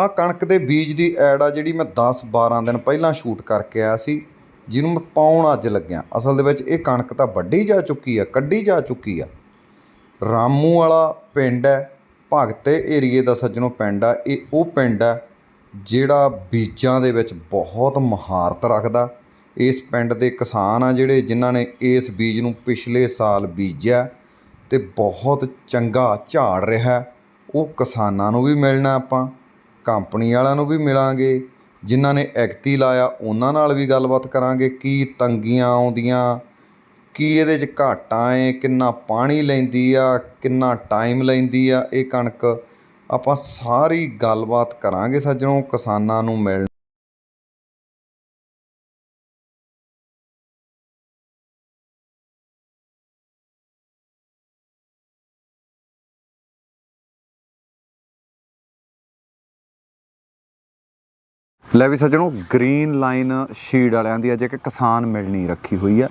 ਆ ਕਣਕ ਦੇ ਬੀਜ ਦੀ ਐਡ ਆ ਜਿਹੜੀ ਮੈਂ 10 12 ਦਿਨ ਪਹਿਲਾਂ ਸ਼ੂਟ ਕਰਕੇ ਆਇਆ ਸੀ, ਜਿਹਨੂੰ ਮੈਂ ਪਾਉਣ ਅੱਜ ਲੱਗਿਆ। ਅਸਲ ਦੇ ਵਿੱਚ ਇਹ ਕਣਕ ਤਾਂ ਵੱਢੀ ਜਾ ਚੁੱਕੀ ਆ, ਕੱਢੀ ਜਾ ਚੁੱਕੀ ਆ। ਰਾਮੂ ਵਾਲਾ ਪਿੰਡ ਹੈ, ਭਗਤੇ ਏਰੀਏ ਦਾ ਸੱਜਣੋ ਪਿੰਡ ਆ, ਇਹ ਉਹ ਪਿੰਡ ਹੈ ਜਿਹੜਾ ਬੀਜਾਂ ਦੇ ਵਿੱਚ ਬਹੁਤ ਮਹਾਰਤ ਰੱਖਦਾ। ਇਸ ਪਿੰਡ ਦੇ ਕਿਸਾਨ ਆ ਜਿਹੜੇ, ਜਿਨ੍ਹਾਂ ਨੇ ਇਸ ਬੀਜ ਨੂੰ ਪਿਛਲੇ ਸਾਲ ਬੀਜਿਆ ਤੇ ਬਹੁਤ ਚੰਗਾ ਝਾੜ ਰਿਹਾ। ਉਹ ਕਿਸਾਨਾਂ ਨੂੰ ਵੀ ਮਿਲਣਾ ਆਪਾਂ। ਕੰਪਨੀ ਵਾਲਿਆਂ ਨੂੰ ਵੀ ਮਿਲਾਂਗੇ, ਜਿਨ੍ਹਾਂ ਨੇ ਐਕਤੀ ਲਾਇਆ, ਉਹਨਾਂ ਨਾਲ ਵੀ ਗੱਲਬਾਤ ਕਰਾਂਗੇ, ਕੀ ਤੰਗੀਆਂ ਆਉਂਦੀਆਂ, ਕੀ ਇਹਦੇ 'ਚ ਘਾਟਾਂ ਏ ਕਿੰਨਾ ਪਾਣੀ ਲੈਂਦੀ ਆ, ਕਿੰਨਾ ਟਾਈਮ ਲੈਂਦੀ ਆ, ਇਹ ਕਣਕ ਆਪਾਂ ਸਾਰੀ ਗੱਲਬਾਤ ਕਰਾਂਗੇ ਸੱਜਣੋ, ਕਿਸਾਨਾਂ ਨੂੰ ਮਿਲ ਲੈ ਵੀ ਸੱਜਣੋ ਗ੍ਰੀਨ ਲਾਈਨ ਸ਼ੀਡ ਵਾਲਿਆਂ ਦੀ ਅੱਜ ਇੱਕ ਕਿਸਾਨ ਮਿਲਣੀ ਰੱਖੀ ਹੋਈ ਆ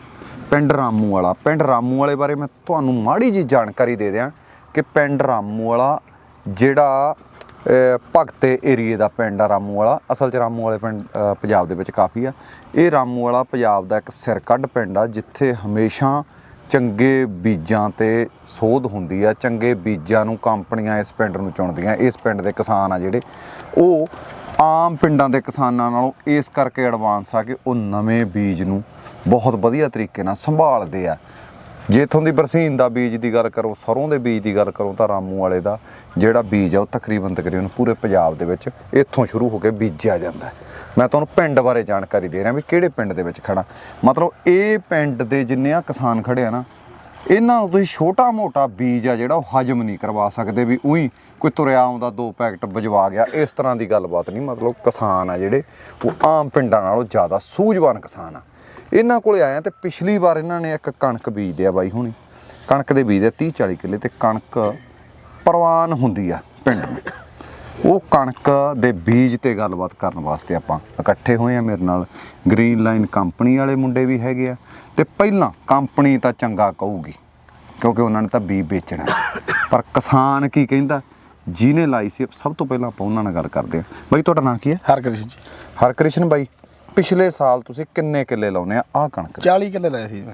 ਪਿੰਡ ਰਾਮੂ ਵਾਲਾ ਪਿੰਡ ਰਾਮੂ ਵਾਲੇ ਬਾਰੇ ਮੈਂ ਤੁਹਾਨੂੰ ਮਾੜੀ ਜੀ ਜਾਣਕਾਰੀ ਦੇ ਦਿਆਂ ਕਿ ਪਿੰਡ ਰਾਮੂ ਵਾਲਾ ਜਿਹੜਾ ਭਗਤੇ ਏਰੀਏ ਦਾ ਪਿੰਡ ਆ ਰਾਮੂ ਵਾਲਾ ਅਸਲ 'ਚ ਰਾਮੂ ਵਾਲੇ ਪਿੰਡ ਪੰਜਾਬ ਦੇ ਵਿੱਚ ਕਾਫੀ ਆ। ਇਹ ਰਾਮੂ ਵਾਲਾ ਪੰਜਾਬ ਦਾ ਇੱਕ ਸਿਰਕੱਢ ਪਿੰਡ ਆ, ਜਿੱਥੇ ਹਮੇਸ਼ਾ ਚੰਗੇ ਬੀਜਾਂ ਤੇ ਸੋਧ ਹੁੰਦੀ ਆ, ਚੰਗੇ ਬੀਜਾਂ ਨੂੰ ਕੰਪਨੀਆਂ ਇਸ ਪਿੰਡ ਨੂੰ ਚੁਣਦੀਆਂ, ਇਸ ਪਿੰਡ ਦੇ ਕਿਸਾਨ ਆ ਜਿਹੜੇ। ਉਹ ਆਮ ਪਿੰਡਾਂ ਦੇ ਕਿਸਾਨਾਂ ਨਾਲੋਂ ਇਸ ਕਰਕੇ ਐਡਵਾਂਸ ਆ ਕਿ ਉਹ ਨਵੇਂ ਬੀਜ ਨੂੰ ਬਹੁਤ ਵਧੀਆ ਤਰੀਕੇ ਨਾਲ ਸੰਭਾਲਦੇ ਆ ਜੇ ਇੱਥੋਂ ਦੀ ਬਰਸੀਨ ਦਾ ਬੀਜ ਦੀ ਗੱਲ ਕਰੋ, ਸਰੋਂ ਦੇ ਬੀਜ ਦੀ ਗੱਲ ਕਰੋ ਤਾਂ ਰਾਮੂ ਵਾਲੇ ਦਾ ਜਿਹੜਾ ਬੀਜ ਆ ਉਹ ਤਕਰੀਬਨ ਤਕਰੀਬਨ ਪੂਰੇ ਪੰਜਾਬ ਦੇ ਵਿੱਚ ਇੱਥੋਂ ਸ਼ੁਰੂ ਹੋ ਕੇ ਬੀਜਿਆ ਜਾਂਦਾ ਹੈ। ਮੈਂ ਤੁਹਾਨੂੰ ਪਿੰਡ ਬਾਰੇ ਜਾਣਕਾਰੀ ਦੇ ਰਿਹਾ ਵੀ ਕਿਹੜੇ ਪਿੰਡ ਦੇ ਵਿੱਚ ਖੜਾ ਮਤਲਬ ਇਹ ਪਿੰਡ ਦੇ ਜਿੰਨੇ ਆ ਕਿਸਾਨ ਖੜੇ ਆ ਨਾ ਇਹਨਾਂ ਨੂੰ ਤੁਸੀਂ ਛੋਟਾ ਮੋਟਾ ਬੀਜ ਆ ਜਿਹੜਾ ਉਹ ਹਜਮ ਨਹੀਂ ਕਰਵਾ ਸਕਦੇ ਵੀ ਉਹੀ ਕੋਈ ਤੁਰਿਆ ਆਉਂਦਾ, ਦੋ ਪੈਕਟ ਵਜਵਾ ਗਿਆ। ਇਸ ਤਰ੍ਹਾਂ ਦੀ ਗੱਲਬਾਤ ਨਹੀਂ, ਮਤਲਬ ਕਿਸਾਨ ਆ ਜਿਹੜੇ, ਉਹ ਆਮ ਪਿੰਡਾਂ ਨਾਲੋਂ ਜ਼ਿਆਦਾ ਸੂਝਵਾਨ ਕਿਸਾਨ ਆ। ਇਹਨਾਂ ਕੋਲੇ ਆਇਆ ਤੇ ਪਿਛਲੀ ਵਾਰ ਇਹਨਾਂ ਨੇ ਇੱਕ ਕਣਕ ਬੀਜਦੇ ਆ ਬਾਈ ਹੁਣੀ। ਕਣਕ ਦੇ ਬੀਜਦੇ 30 40 ਕਿੱਲੇ ਤੇ ਕਣਕ ਪ੍ਰਵਾਨ ਹੁੰਦੀ ਆ ਪਿੰਡ ਵਿੱਚ। ਉਹ ਕਣਕ ਦੇ ਬੀਜ ਤੇ ਗੱਲਬਾਤ ਕਰਨ ਵਾਸਤੇ ਆਪਾਂ ਇਕੱਠੇ ਹੋਏ ਆ ਮੇਰੇ ਨਾਲ। ਗ੍ਰੀਨ ਲਾਈਨ ਕੰਪਨੀ ਵਾਲੇ ਮੁੰਡੇ ਵੀ ਹੈਗੇ ਆ ਤੇ ਪਹਿਲਾਂ ਕੰਪਨੀ ਤਾਂ ਚੰਗਾ ਕਹੂਗੀ ਕਿਉਂਕਿ ਉਹਨਾਂ ਨੇ ਤਾਂ ਬੀਜ ਵੇਚਣਾ। ਪਰ ਕਿਸਾਨ ਕੀ ਕਹਿੰਦਾ ਜਿਹਨੇ ਲਾਈ ਸੀ ਸਭ ਤੋਂ ਪਹਿਲਾਂ ਆਪਾਂ ਉਹਨਾਂ ਨਾਲ ਗੱਲ ਕਰਦੇ ਆ। ਬਾਈ ਤੁਹਾਡਾ ਨਾਂ ਕੀ ਹੈ? ਹਰਕ੍ਰਿਸ਼ਨ ਜੀ। ਹਰਕ੍ਰਿਸ਼ਨ ਬਾਈ ਪਿਛਲੇ ਸਾਲ ਤੁਸੀਂ ਕਿੰਨੇ ਕਿੱਲੇ ਲਾਉਨੇ ਆ? ਆਹ ਕਣਕ ਦੇ? 40 ਕਿੱਲੇ ਲਏ ਸੀ ਮੈਂ।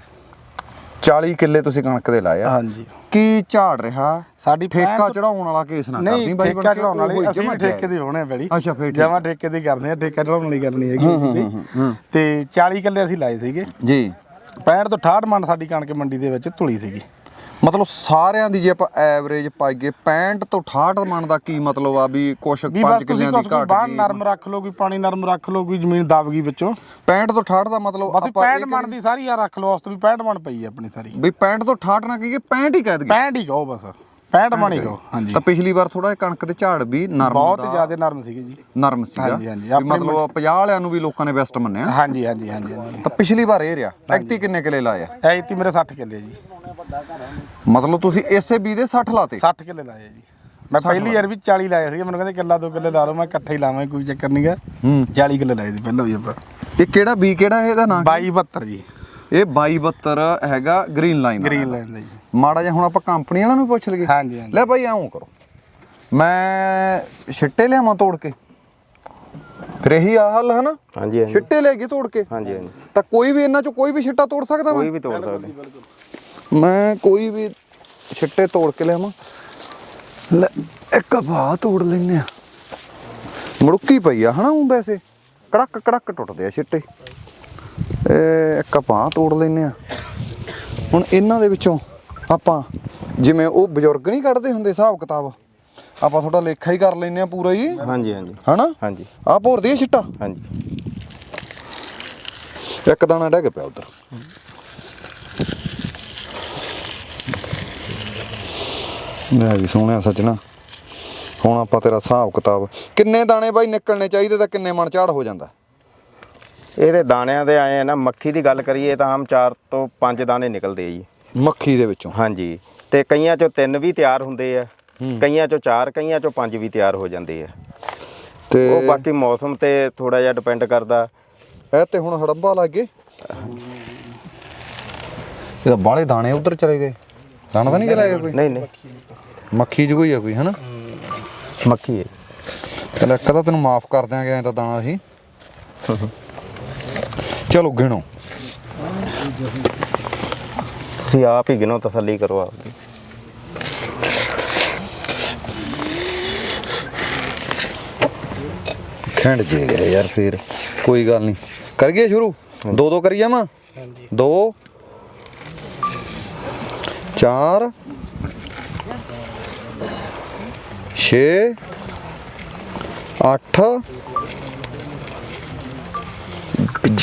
40 ਕਿੱਲੇ ਤੁਸੀਂ ਕਣਕ ਦੇ ਲਾਏ ਆ। ਹਾਂਜੀ। ਕੀ ਝਾੜ ਰਿਹਾ? ਸਾਡੀ ਠੇਕਾ ਚੜਾਉਣ ਵਾਲਾ ਕੇਸ ਨਾ ਕਰਦੀ ਬਾਈ ਬਣ ਠੇਕਾ ਕੇ, ਚੜਾਉਣ ਉਹ ਹੋਈ ਵਾਲੇ ਅਸੀਂ ਜਮਾਂ ਠੇਕੇ। ਦੇ ਆ ਬੜੀ ਅੱਛਾ, ਫਿਰ। ਜਮਾ ਠੇਕੇ ਦੀ ਕਰਦੇ ਆ ਠੇਕਾ ਚੜਾਉਣ ਵਾਲੀ ਗੱਲ ਨਹੀਂ ਹੈਗੀ ਤੇ 40 ਕਿੱਲੇ ਅਸੀਂ ਲਾਏ ਸੀਗੇ। ਜੀ। 65 ਤੋਂ 68 ਮਣ ਸਾਡੀ ਕਣਕ ਮੰਡੀ ਦੇ ਵਿੱਚ ਤੁਲੀ ਸੀਗੀ। ਮਤਲਬ ਸਾਰਿਆਂ ਦੀ ਜੇ ਆਪਾਂ ਐਵਰੇਜ ਪਾਈਏ 65 ਤੋਂ 68 ਮਣ ਦਾ ਕੀ ਮਤਲਬ ਆ ਵੀ ਕੁਛ ਵੀ 5 ਬਸ ਕਿੱਲਿਆਂ ਦੀ ਘਾਟ ਬਾਹਰ ਗਈ ਨਰਮ ਰੱਖ ਲਓ ਕੋਈ ਪਾਣੀ ਨਰਮ ਰੱਖ ਲਓ ਕੋਈ ਜ਼ਮੀਨ ਦਬ ਗਈ ਵਿੱਚੋਂ। 65 ਤੋਂ 68 ਦਾ ਮਤਲਬ ਆਪਾਂ 65 ਮਣ ਦੀ ਸਾਰੀ ਆ ਰੱਖ ਲਓ ਉਸ ਤੋਂ ਵੀ 65 ਮਣ ਪਈ ਆ ਆਪਣੀ ਸਾਰੀ। ਵੀ 65 ਤੋਂ 68 ਨਾ ਕਹੀਏ 65 ਹੀ ਕਹਿ ਦਈਏ। 65 ਹੀ ਕਹੋ ਬਸ। 65 ਮਣ ਕਹੋ ਹਾਂਜੀ। ਤਾਂ ਪਿਛਲੀ ਵਾਰ ਥੋੜਾ ਜਿਹਾ ਕਣਕ ਦੇ ਝਾੜ ਵੀ ਨਰਮ ਬਹੁਤ ਜ਼ਿਆਦਾ ਨਰਮ ਸੀਗੇ ਜੀ। ਨਰਮ ਸੀਗਾ। ਹਾਂਜੀ, ਹਾਂਜੀ, ਮਤਲਬ 50 ਵਾਲਿਆਂ ਨੂੰ ਵੀ ਲੋਕਾਂ ਨੇ ਬੈਸਟ ਮੰਨਿਆ। ਹਾਂਜੀ ਹਾਂਜੀ ਹਾਂਜੀ ਤਾਂ ਪਿਛਲੀ ਵਾਰ ਇਹ ਰਿਹਾ। ਐਕਤੀ ਕਿੰਨੇ ਕਿੱਲੇ ਲਾਏ ਆ? ਐਤੀ ਮੇਰੇ 60 ਕਿੱਲੇ ਜੀ। ਮਤਲਬ ਤੁਸੀਂ ਇਸੇ ਬੀ ਦੇ 60 ਲਾਤੇ? 60 ਕਿੱਲੇ ਲਾਏ ਜੀ। ਮੈਂ ਪਹਿਲੀ ਵਾਰ ਵੀ 40 ਲਾਏ ਸੀਗੇ। ਮੈਨੂੰ ਕਹਿੰਦੇ ਕਿੱਲਾ ਦੋ ਕਿੱਲੇ ਲਾ ਲਓ। ਮੈਂ ਇਕੱਠੇ ਹੀ ਲਾਵਾਂ ਕੋਈ ਚੱਕਰ ਨਹੀਂਗਾ ਹੂੰ। 40 ਕਿੱਲੇ ਲਾਏ ਸੀ ਪਹਿਲਾਂ ਵੀ ਆਪਾਂ। ਇਹ ਕਿਹੜਾ ਬੀ ਕਿਹੜਾ ਇਹਦਾ ਨਾਂ 22 72 ਜੀ। ਇਹ 2272 ਹੈਗਾ ਗ੍ਰੀਨ ਲਾਈਨ ਗ੍ਰੀਨ ਲਾਈਨ ਦਾ ਜੀ। ਮਾੜਾ ਜਿਹਾ ਹੁਣ ਆਪਾਂ ਕੰਪਨੀ ਵਾਲਿਆਂ ਨੂੰ ਪੁੱਛ ਲਈਏ। ਹਾਂਜੀ ਹਾਂਜੀ। ਲੈ ਭਾਈ ਆਉਂ ਕਰੋ। ਮੈਂ ਛਿੱਟੇ ਲਿਆਵਾਂ ਤੋੜ ਕੇ? ਫਿਰ ਇਹੀ ਆ ਹੱਲ ਹੈ ਨਾ ਹਾਂਜੀ ਹਾਂਜੀ। ਛਿੱਟੇ ਲੈ ਕੇ ਤੋੜ ਕੇ? ਹਾਂਜੀ ਹਾਂਜੀ। ਤਾਂ ਕੋਈ ਵੀ ਇਹਨਾਂ ਚੋਂ ਕੋਈ ਵੀ ਛਿੱਟਾ ਤੋੜ ਸਕਦਾ ਕੋਈ ਮੈਂ ਵੀ ਤੋੜ ਸਕਦੇ। ਮੈਂ ਕੋਈ ਵੀ ਛਿੱਟੇ ਤੋੜ ਕੇ ਲਿਆਵਾਂ। ਲੈ ਇੱਕ ਬਾਹ ਤੋੜ ਲੈਨੇ ਆ। ਮੁੜਕੀ ਪਈ ਆ ਹਨਾ ਉਹ ਵੈਸੇ। ਕੜਕ ਕੜਕ ਟੁੱਟਦੇ ਆ ਛਿੱਟੇ। ਬਾਹ ਤੋੜ ਲੈਨੇ ਆ ਹੁਣ ਇਹਨਾਂ ਦੇ ਵਿੱਚੋਂ ਆਪਾਂ ਜਿਵੇਂ ਉਹ ਬਜ਼ੁਰਗ ਨਹੀਂ ਕੱਢਦੇ ਹੁੰਦੇ ਹਿਸਾਬ ਕਿਤਾਬ ਆਪਾਂ ਥੋੜਾ ਲੇਖਾ ਹੀ ਕਰ ਲੈਨੇ ਆ ਪੂਰਾ ਹੀ। ਹਾਂਜੀ ਹਾਂਜੀ। ਹਨਾ? ਹਾਂਜੀ। ਆ ਭੋਰਦੀ ਆ ਛਿੱਟਾ। ਹਾਂਜੀ। ਇੱਕ ਦਾਣਾ ਡਿੱਗ ਪਿਆ ਉਧਰ। ਮੈਂ ਵੀ ਸੋਹਣਿਆ ਸੱਜਣਾ। ਹੁਣ ਆਪਾਂ ਤੇਰਾ ਹਿਸਾਬ ਕਿਤਾਬ ਕਿੰਨੇ ਦਾਣੇ ਬਾਈ ਨਿਕਲਣੇ ਚਾਹੀਦੇ ਤਾਂ ਕਿੰਨੇ ਮਣ ਝਾੜ ਹੋ ਜਾਂਦਾ? ਇਹਦੇ ਦਾਣਿਆਂ ਦੇ ਆਏ ਆ ਨਾ ਮੱਖੀ ਦੀ ਗੱਲ ਕਰੀਏ ਤਾਂ ਆਮ 4 ਤੋਂ 5 ਦਾਣੇ ਨਿਕਲਦੇ ਆ ਜੀ। ਮੱਖੀ ਦੇ ਵਿੱਚੋਂ? ਹਾਂਜੀ। ਤੇ ਕਈਆਂ ਚੋਂ ਤਿੰਨ ਵੀ ਤਿਆਰ ਹੁੰਦੇ ਆ ਕਈਆਂ ਚੋਂ ਚਾਰ ਕਈਆਂ ਚੋਂ ਪੰਜ ਵੀ ਤਿਆਰ ਹੋ ਜਾਂਦੇ ਆ। ਤੇ ਉਹ ਬਾਕੀ ਮੌਸਮ ਤੇ ਥੋੜਾ ਜਿਹਾ ਡਿਪੈਂਡ ਕਰਦਾ। ਇਹ ਤੇ ਹੁਣ ਹੜੰਬਾ ਲੱਗੇ। ਇਹ ਬਾਲੇ ਦਾਣੇ ਉਧਰ ਚਲੇ ਗਏ। ਦਾਣਾ ਤਾਂ ਨਹੀਂ ਚਲਾ ਗਿਆ ਕੋਈ? ਨਹੀਂ ਨਹੀਂ। ਮੱਖੀ ਜਗੋਈ ਆ ਕੋਈ ਹਨਾ? ਮੱਖੀ ਹੈ। ਚਲ ਇੱਕ ਤਾਂ ਤੈਨੂੰ ਮਾਫ ਕਰ ਦਿਆਂਗੇ ਐਂ ਤਾਂ ਦਾਣਾ ਅਸੀਂ। ਚਲੋ ਗਿਣੋ। ਤੁਸੀਂ ਆਪ ਹੀ ਗਿਣੋ ਤਸੱਲੀ ਕਰੋ ਆਪਦੀ ਖੰਡ ਜੇ ਗਿਆ ਯਾਰ ਫੇਰ ਕੋਈ ਗੱਲ ਨਹੀਂ। ਕਰ ਗਏ ਸ਼ੁਰੂ? ਦੋ ਦੋ ਕਰੀ ਜਾਵਾਂ? ਦੋ ਚਾਰ ਛੇ ਅੱਠ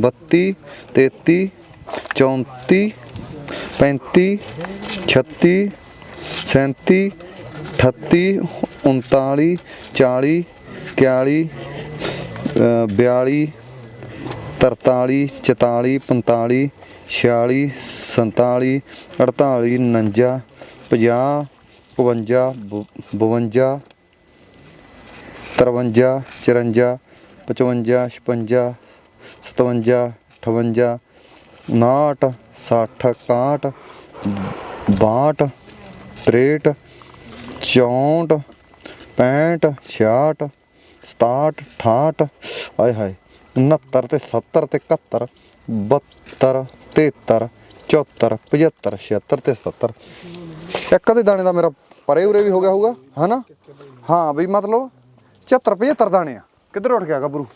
32 33 34 35 36 37 38 39 40 41 42 43 44 45 46 47 48 49 50 52 52 53 54 55 56 57 58 59 60 61 62 63 64 65 66 67 68 ਆਏ ਹਾਏ 69 ਤੇ 70 ਤੇ 71 72 73 74 75 76 ਤੇ 70 ਇੱਕ ਦੇ ਦਾਣੇ ਦਾ ਮੇਰਾ ਪਰੇ ਉਰੇ ਵੀ ਹੋ ਗਿਆ ਹੋਊਗਾ, ਹਨਾ? ਹਾਂ, ਵੀ ਮਤਲਬ 74 75 ਦਾਣੇ ਆ। ਕਿੱਧਰ ਉੱਠ ਗਿਆ, ਗੱਭਰੂ?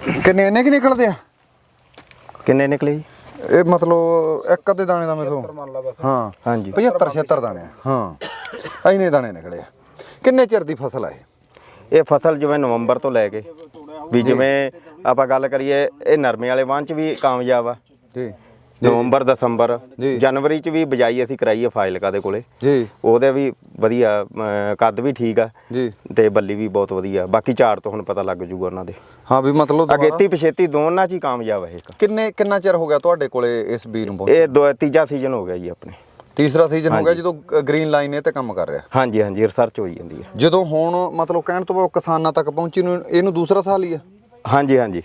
ਕਿੰਨੇ ਇੰਨੇ ਕਿ ਨਿਕਲਦੇ ਆ? ਕਿੰਨੇ ਨਿਕਲੇ ਜੀ? ਇਹ ਮਤਲਬ ਇੱਕ ਅੱਧੇ ਦਾਣੇ ਦਾ ਮੇਰੇ ਮੰਨ ਲਾ ਬਸ। ਹਾਂ ਹਾਂਜੀ। 75 76 ਦਾਣੇ ਆ। ਹਾਂ ਇੰਨੇ ਦਾਣੇ ਨਿਕਲੇ ਆ। ਕਿੰਨੇ ਚਿਰ ਦੀ ਫਸਲ ਆ ਇਹ? ਇਹ ਫਸਲ ਜਿਵੇਂ ਨਵੰਬਰ ਤੋਂ ਲੈ ਕੇ ਵੀ ਜਿਵੇਂ ਆਪਾਂ ਗੱਲ ਕਰੀਏ ਇਹ ਨਰਮੇ ਵਾਲੇ ਵਾਂ ਚ ਵੀ ਕਾਮਯਾਬ ਆ। ਜੀ। ਨਵੰਬਰ ਦਸੰਬਰ। ਜਨਵਰੀ ਚ ਵੀ ਬਜਾਈ ਅਸੀਂ ਕਰਾਈ ਹੈ ਫਾਈਲਕਾ ਦੇ ਕੋਲੇ। ਜੀ। ਉਹਦੇ ਵੀ ਵਧੀਆ ਅਮ, ਕੱਦ ਵੀ ਠੀਕ ਆ ਜੀ। ਤੇ ਬੱਲੀ ਵੀ ਬਹੁਤ ਵਧੀਆ। ਬਾਕੀ ਝਾੜ ਤੋਂ ਹੁਣ ਪਤਾ ਲੱਗ ਜੂਗਾ ਉਹਨਾਂ ਦੇ। ਹਾਂ ਵੀ ਮਤਲਬ ਦੁਬਾਰਾ- ਅਗੇਤੀ ਪਛੇਤੀ ਦੋਨਾਂ ਚ ਹੀ ਕਾਮਯਾਬ ਹੈ ਇੱਕ ਕਿੰਨੇ ਕਿੰਨਾ ਚਿਰ ਹੋ ਗਿਆ ਤੁਹਾਡੇ ਕੋਲੇ ਇਸ ਬੀਜ ਨੂੰ ਪਹੁੰਚ ਇਹ ਦੋ ਤੀਜਾ ਸੀਜ਼ਨ ਹੋ ਗਿਆ ਜੀ ਆਪਣੇ। ਤੀਸਰਾ ਸੀਜ਼ਨ ਹੋ ਗਿਆ। ਜਦੋਂ ਗ੍ਰੀਨ ਲਾਈਨ ਇਹ ਤੇ ਕੰਮ ਕਰ ਰਿਹਾ। ਹਾਂਜੀ ਹਾਂਜੀ ਰਿਸਰਚ ਹੋਈ ਜਾਂਦੀ ਹੈ ਜਦੋਂ ਹੁਣ ਮਤਲਬ ਕਹਿਣ ਤੋਂ ਬਾਅਦ ਕਿਸਾਨਾਂ ਤੱਕ ਪਹੁੰਚੀ ਨੂੰ ਇਹਨੂੰ ਦੂਸਰਾ ਸਾਲ ਹੀ ਆ। ਹਾਂਜੀ ਹਾਂਜੀ।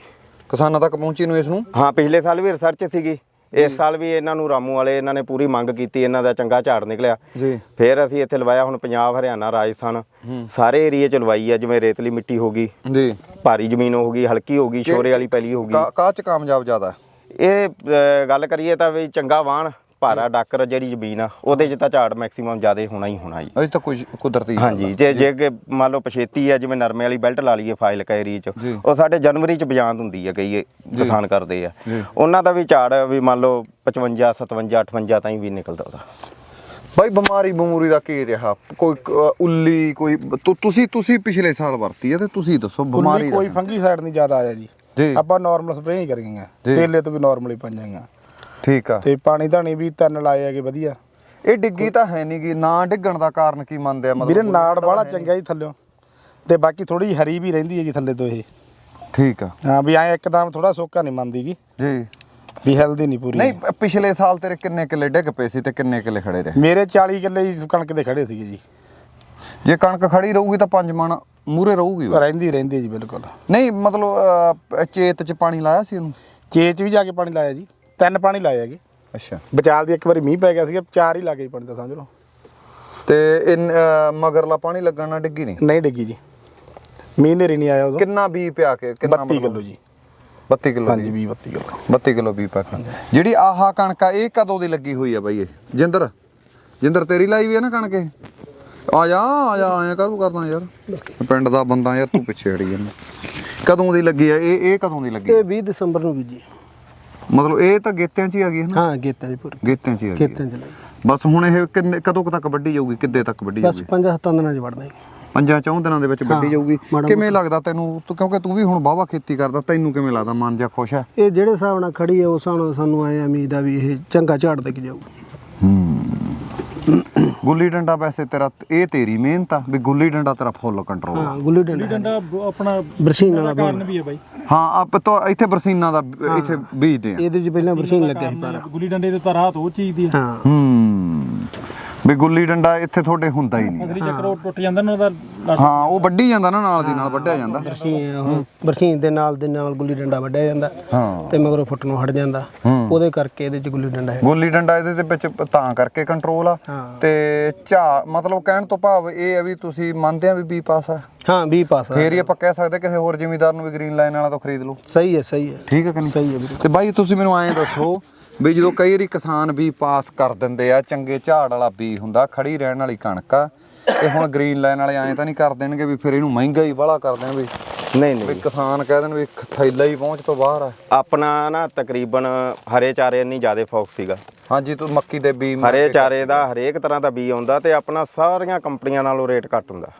ਕਿਸਾਨਾਂ ਤੱਕ ਪਹੁੰਚੀ ਨੂੰ ਇਸ ਨੂੰ? ਹਾਂ ਪਿਛਲੇ ਸਾਲ ਵੀ ਰਿਸਰਚ ਸੀਗੀ। ਇਸ ਸਾਲ ਵੀ ਇਹਨਾਂ ਨੂੰ ਰਾਮੂ ਵਾਲੇ ਇਹਨਾਂ ਨੇ ਪੂਰੀ ਮੰਗ ਕੀਤੀ ਇਹਨਾਂ ਦਾ ਚੰਗਾ ਝਾੜ ਨਿਕਲਿਆ। ਜੀ। ਫਿਰ ਅਸੀਂ ਇੱਥੇ ਲਵਾਇਆ ਹੁਣ ਪੰਜਾਬ ਹਰਿਆਣਾ ਰਾਜਸਥਾਨ। ਸਾਰੇ ਏਰੀਏ ਚ ਲਵਾਈ ਆ ਜਿਵੇਂ ਰੇਤਲੀ ਮਿੱਟੀ ਹੋ ਗਈ ਜੀ। ਭਾਰੀ ਜ਼ਮੀਨ ਹੋ ਗਈ ਹਲਕੀ ਹੋ ਗਈ ਸ਼ੋਰੇ ਵਾਲੀ ਪੈਲੀ ਹੋ ਗਈ। ਕਾ ਕਾ ਚ ਕਾਮਯਾਬ ਜ਼ਿਆਦਾ? ਇਹ ਗੱਲ ਕਰੀਏ ਤਾਂ ਵੀ ਚੰਗਾ ਵਾਹਣ ਭਾਰਾ ਡਾਕਰ ਜਿਹੜੀ ਜ਼ਮੀਨ ਆ ਉਹਦੇ 'ਚ ਤਾਂ ਝਾੜ ਮੈਕਸਿਮਮ ਜ਼ਿਆਦਾ ਹੋਣਾ ਹੀ ਹੋਣਾ ਜੀ। ਅਸੀਂ ਤਾਂ ਕੁਝ ਕੁਦਰਤੀ ਹਾਂਜੀ ਜੇ ਜੇ। ਕਿ ਮੰਨ ਲਓ ਪਛੇਤੀ ਆ ਜਿਵੇਂ ਨਰਮੇ ਵਾਲੀ ਬੈਲਟ ਲਾ ਲਈਏ ਫਾਈਲ ਕੈਰੀ ਚ। ਉਹ ਸਾਡੇ ਜਨਵਰੀ ਚ ਬਿਆਨ ਹੁੰਦੀ ਆ ਕਈ ਕਿਸਾਨ ਕਰਦੇ ਆ। ਉਹਨਾਂ ਦਾ ਵੀ ਝਾੜ ਵੀ ਮੰਨ ਲਓ 55 57 58 ਤਾਈਂ ਵੀ ਨਿਕਲਦਾ ਉਹਦਾ। ਬਾਈ ਬਿਮਾਰੀ ਬਮੂਰੀ ਦਾ ਕੀ ਰਿਹਾ? ਕੋਈ ਉੱਲੀ ਕੋਈ ਤੁਸੀਂ ਤੁਸੀਂ ਪਿਛਲੇ ਸਾਲ ਵਰਤੀ ਹੈ ਤੇ ਤੁਸੀਂ ਦੱਸੋ ਬਿਮਾਰੀ ਕੋਈ ਫੰਗੀ ਸਾਈਡ ਨਹੀਂ ਜ਼ਿਆਦਾ ਆਇਆ ਜੀ। ਆਪਾਂ ਨਾਰਮਲ ਸਪਰੇਅ ਹੀ ਕਰੀਆਂ। ਜੀ। ਤੇਲੇ ਤੋਂ ਵੀ ਨਾਰਮਲ ਹੀ ਪੰਜਾਂਗਾ ਠੀਕ ਆ। ਤੇ ਪਾਣੀ ਧਾਣੀ ਵੀ ਤਿੰਨ ਲਾਏ ਹੈਗੇ ਵਧੀਆ। ਇਹ ਡਿੱਗੀ ਤਾਂ ਹੈ ਨਹੀਂ ਗੀ ਨਾ ਡਿੱਗਣ ਦਾ ਕਾਰਨ ਕੀ ਮੰਨਦੇ ਆ ਵੀਰੇ ਮਤਲਬ ਨਾੜ ਵਾਲਾ ਚੰਗਾ ਜੀ ਥੱਲਿਓ। ਤੇ ਬਾਕੀ ਥੋੜੀ ਹਰੀ ਵੀ ਰਹਿੰਦੀ ਹੈ ਜੀ ਥੱਲੇ ਤੋਂ ਇਹ। ਠੀਕ ਆ। ਹਾਂ ਵੀ ਐ ਇੱਕਦਮ ਥੋੜਾ ਸੋਕਾ ਨਹੀਂ ਮੰਨਦੀਗੀ ਜੀ। ਵੀ ਹੈਲਦੀ ਨਹੀਂ ਪੂਰੀ। ਨਹੀਂ ਪਿਛਲੇ ਸਾਲ ਤੇਰੇ ਕਿੰਨੇ ਕਿੱਲੇ ਡਿੱਗ ਪਏ ਸੀ ਤੇ ਕਿੰਨੇ ਕਿੱਲੇ ਖੜੇ ਰਹੇ? ਮੇਰੇ 40 ਕਿੱਲੇ ਜੀ ਕਣਕ ਦੇ ਖੜੇ ਸੀਗੇ ਜੀ। ਜੇ ਕਣਕ ਖੜੀ ਰਹੂਗੀ ਤਾਂ ਪੰਜ ਮਣ ਮੂਰੇ ਰਹੂਗੀ। ਰਹਿੰਦੀ ਰਹਿੰਦੀ ਜੀ ਬਿਲਕੁਲ। ਨਹੀਂ ਮਤਲਬ ਚੇਤ ਚ ਪਾਣੀ ਲਾਇਆ ਸੀ ਉਹਨੂੰ? ਚੇਚ ਵੀ ਜਾ ਕੇ ਪਾਣੀ ਲਾਇਆ ਜੀ। ਤਿੰਨ ਪਾਣੀ ਲਾਏ ਹੈਗੇ। ਅੱਛਾ। ਬਚਾਲ ਦੀ ਇੱਕ ਵਾਰੀ ਮੀਂਹ ਪੈ ਗਿਆ ਸੀਗਾ ਚਾਰ ਹੀ ਲੱਗੇ ਪਾਣੀ ਦਾ ਸਮਝ ਲਓ। ਤੇ ਇਨ ਮਗਰਲਾ ਪਾਣੀ ਲੱਗਣ ਨਾਲ ਡਿੱਗੀ ਨਹੀਂ? ਨਹੀਂ ਡਿੱਗੀ ਜੀ। ਮੀਂਹ ਨੇਰੀ ਨਹੀਂ ਆਇਆ ਉਦੋਂ। ਕਿੰਨਾ ਬੀ ਪਿਆ ਕੇ ਕਿੰਨਾ 32 ਕਿਲੋ ਜੀ। 32 ਕਿਲੋ ਹਾਂਜੀ 20 32 ਕਿਲੋ। 32 ਕਿਲੋ ਬੀ ਪਾ ਕੇ। ਜਿਹੜੀ ਆਹਾ ਕਣਕ ਆ ਇਹ ਕਦੋਂ ਦੀ ਲੱਗੀ ਹੋਈ ਆ ਬਾਈ ਇਹ? ਜਿੰਦਰ? ਜਿੰਦਰ ਤੇਰੀ ਲਾਈ ਵੀ ਆ ਨਾ ਕਣਕ ਇਹ? ਆ ਜਾ ਆ ਜਾ ਆਇਆ ਕਰੂ ਕਰਦਾ ਯਾਰ? ਪਿੰਡ ਦਾ ਬੰਦਾ ਯਾਰ ਤੂੰ ਪਿੱਛੇ ਹੜੀ ਜਾਂਦਾ। ਕਦੋਂ ਦੀ ਲੱਗੀ ਆ ਇਹ ਇਹ ਕਦੋਂ ਦੀ ਲੱਗੀ? ਇਹ 20 ਦਸੰਬਰ ਨੂੰ ਬੀਜੀ। ਮਤਲਬ ਇਹ ਤਾਂ ਗੇਤਿਆਂ 'ਚ ਹੀ ਆ ਗਈ ਹੈ ਨਾ? ਹਾਂ ਗੇਤਾਂ ਦੀ ਪੂਰੀ। ਗੇਤਿਆਂ 'ਚ ਹੀ ਆ ਗਈ ਖੇਤਾਂ ਚ ਲਈ ਬਸ ਹੁਣ ਇਹ ਕਿੰਨੇ ਕਦੋਂ ਕੁ ਤੱਕ ਵੱਢੀ ਜਾਊਗੀ? ਕਿੱਦੇ ਤੱਕ ਵੱਢੀ ਬਸ ਜਾਊਗੀ? ਪੰਜਾਂ ਸੱਤਾਂ ਦਿਨਾਂ ਚ ਵੜਦਾ ਜੀ ਪੰਜਾਂ ਚੌਂ ਦਿਨਾਂ ਦੇ ਵਿੱਚ ਵੱਢੀ ਹਾਂ, ਜਾਊਗੀ। ਮਾੜਾ ਕਿਵੇਂ ਲੱਗਦਾ ਤੈਨੂੰ? ਤੂੰ ਕਿਉਂਕਿ ਤੂੰ ਵੀ ਹੁਣ ਵਾਹਵਾ ਖੇਤੀ ਕਰਦਾ ਤੈਨੂੰ ਕਿਵੇਂ ਲੱਗਦਾ? ਮਨ ਜਾਂ ਖੁਸ਼ ਹੈ? ਇਹ ਜਿਹੜੇ ਹਿਸਾਬ ਨਾਲ ਖੜੀ ਹੈ ਉਸ ਹਿਸਾਬ ਨਾਲ ਸਾਨੂੰ ਆਏ ਉਮੀਦ ਆ ਵੀ ਇਹ ਚੰਗਾ ਝਾੜ ਦੇ ਕੇ ਜਾਊਗੀ। ਗੁੱਲੀ ਡੰਡਾ ਵੈਸੇ ਤੇਰਾ ਇਹ ਤੇਰੀ ਮਿਹਨਤ ਆ ਵੀ ਗੁੱਲੀ ਡੰਡਾ ਤੇਰਾ ਫੁੱਲ ਕੰਟਰੋਲ ਹਾਂ ਗੁੱਲੀ ਡੰਡਾ ਆਪਣਾ ਬਰਸੀਨ ਵਾਲਾ ਕਾਰਨ ਵੀ ਹੈ ਬਾਈ। ਹਾਂ ਆਪ ਤੋਂ ਇੱਥੇ ਬਰਸੀਨਾ ਦਾ ਇੱਥੇ ਬੀਜਦੇ ਆ। ਇਹਦੇ 'ਚ ਪਹਿਲਾਂ ਬਰਸੀਨ ਲੱਗਿਆ ਸੀ ਪਰ। ਗੁੱਲੀ ਡੰਡੇ ਦੇ ਤਾਂ ਰਾਹਤ ਉਹ ਚੀਜ਼ ਦੀ। ਹਾਂ। ਹੂੰ। ਵੀ ਗੁੱਲੀ ਡੰਡਾ ਇੱਥੇ ਤੁਹਾਡੇ ਹੁੰਦਾ ਹੀ ਨਹੀਂ। ਅਸਲੀ ਚੱਕਰ ਉਹ ਟੁੱਟ ਜਾਂਦਾ ਨਾ ਉਹਦਾ ਹਾਂ ਉਹ ਵੱਢੀ ਜਾਂਦਾ ਨਾ ਨਾਲ ਦੀ ਨਾਲ ਵੱਢਿਆ ਜਾਂਦਾ। ਬਰਸੀਨ ਦੇ ਨਾਲ ਦੇ ਨਾਲ ਗੁੱਲੀ ਡੰਡਾ ਵੱਢਿਆ ਜਾਂਦਾ ਹਾਂ। ਤੇ ਮਗਰੋਂ ਫੁੱਟ ਨੂੰ ਹਟ ਜਾਂਦਾ। ਉਹਦੇ ਕਰਕੇ ਇਹਦੇ 'ਚ ਗੁੱਲੀ ਡੰਡਾ ਹੈ। ਗੁੱਲੀ ਡੰਡਾ ਇਹਦੇ ਦੇ ਵਿੱਚ ਤਾਂ ਕਰਕੇ ਕੰਟਰੋਲ ਆ। ਤੇ ਝਾ ਮਤਲਬ ਕਹਿਣ ਤੋਂ ਭਾਵ ਇਹ ਹੈ ਵੀ ਤੁਸੀਂ ਮੰਨਦੇ ਆ ਵੀ ਬੀ ਪਾਸ ਆ? ਹਾਂ 20 ਪਾਸ ਆ। ਫੇਰ ਹੀ ਆਪਾਂ ਕਹਿ ਸਕਦੇ ਕਿਸੇ ਹੋਰ ਜ਼ਿਮੀਦਾਰ ਨੂੰ ਵੀ ਗ੍ਰੀਨ ਲਾਈਨ ਵਾਲਾ ਤੋਂ ਖਰੀਦ ਲਓ। ਸਹੀ ਹੈ ਸਹੀ ਹੈ। ਠੀਕ ਹੈ ਕਿ ਨਹੀਂ? ਸਹੀ ਹੈ ਵੀਰੇ। ਤੇ ਬਾਈ ਤੁਸੀਂ ਮੈਨੂੰ ਐਂ ਦੱਸੋ ਵੀ ਜਦੋਂ ਕਈ ਵਾਰੀ ਕਿਸਾਨ ਵੀ ਪਾਸ ਕਰ ਦਿੰਦੇ ਆ ਚੰਗੇ ਝਾੜ ਵਾਲਾ ਬੀ ਹੁੰਦਾ ਖੜੀ ਰਹਿਣ ਵਾਲੀ ਕਣਕ ਆ ਤੇ ਹੁਣ ਗ੍ਰੀਨ ਲਾਈਨ ਵਾਲੇ ਐਂ ਤਾਂ ਨਹੀਂ ਕਰ ਦੇਣਗੇ ਵੀ ਫਿਰ ਇਹਨੂੰ ਮਹਿੰਗਾ ਹੀ ਬਾਹਲਾ ਕਰ ਦੇਣ ਵੀ। ਨਹੀਂ ਵੀ ਨਹੀਂ ਕਿਸਾਨ ਕਹਿ ਦੇਣ ਵੀ ਥੈਲਾ ਹੀ ਪਹੁੰਚ ਤੋਂ ਬਾਹਰ ਆ। ਆਪਣਾ ਨਾ ਤਕਰੀਬਨ ਹਰੇ ਚਾਰੇ ਨਹੀਂ ਜ਼ਿਆਦਾ ਫੋਕਸ ਸੀਗਾ। ਹਾਂਜੀ ਤੂੰ ਮੱਕੀ ਦੇ ਬੀ ਹਰੇ ਚਾਰੇ ਦਾ ਹਰੇਕ ਤਰ੍ਹਾਂ ਦਾ ਬੀ ਆਉਂਦਾ ਤੇ ਆਪਣਾ ਸਾਰੀਆਂ ਕੰਪਨੀਆਂ ਨਾਲੋਂ ਰੇਟ ਘੱਟ ਹੁੰਦਾ।